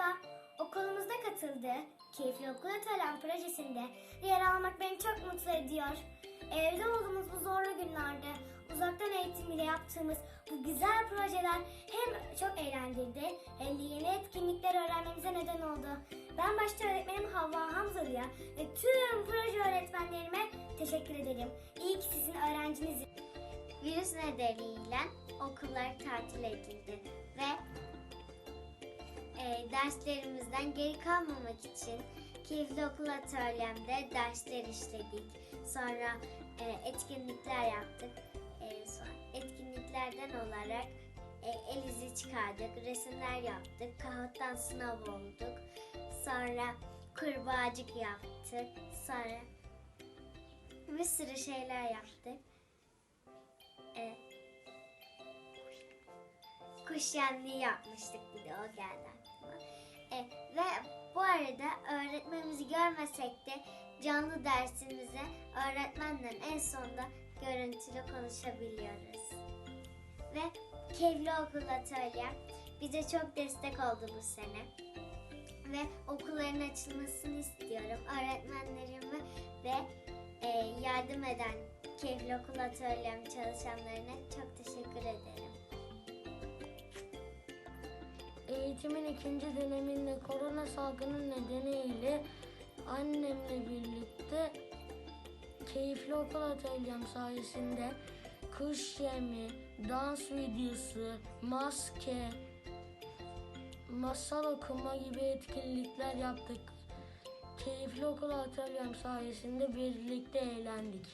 Merhaba, okulumuzda katıldığı Keyifli Okul Atölyem projesinde yer almak beni çok mutlu ediyor. Evde olduğumuz bu zorlu günlerde uzaktan eğitim ile yaptığımız bu güzel projeler hem çok eğlendirdi hem de yeni etkinlikler öğrenmemize neden oldu. Ben başta öğretmenim Havva Hamzalı'ya ve tüm proje öğretmenlerime teşekkür ederim. İyi ki sizin öğrencinizim. Virüs nedeniyle okullar tatil edildi e, derslerimizden geri kalmamak için Keyifli Okul Atölyem'de dersler işledik. Sonra e, etkinlikler yaptık. E, sonra etkinliklerden olarak e, el izi çıkardık, resimler yaptık, kağıttan sınav olduk. Sonra kurbağacık yaptık. Sonra bir sürü şeyler yaptık. E, kuş şenliği yapmıştık bir de o geldi aklıma. E, ve bu arada öğretmenimizi görmesek de canlı dersimize öğretmenden en sonda görüntülü konuşabiliyoruz. Ve Kevli Okul Atölye bize çok destek oldu bu sene. Ve okulların açılmasını istiyorum. Öğretmenlerime ve e, yardım eden Keyifli Okul Atölyem çalışanlarına çok teşekkür ederim. Eğitimin ikinci döneminde korona salgını nedeniyle annemle birlikte keyifli okul atölyem sayesinde kış yemi, dans videosu, maske, masal okuma gibi etkinlikler yaptık. Keyifli okul atölyem sayesinde birlikte eğlendik.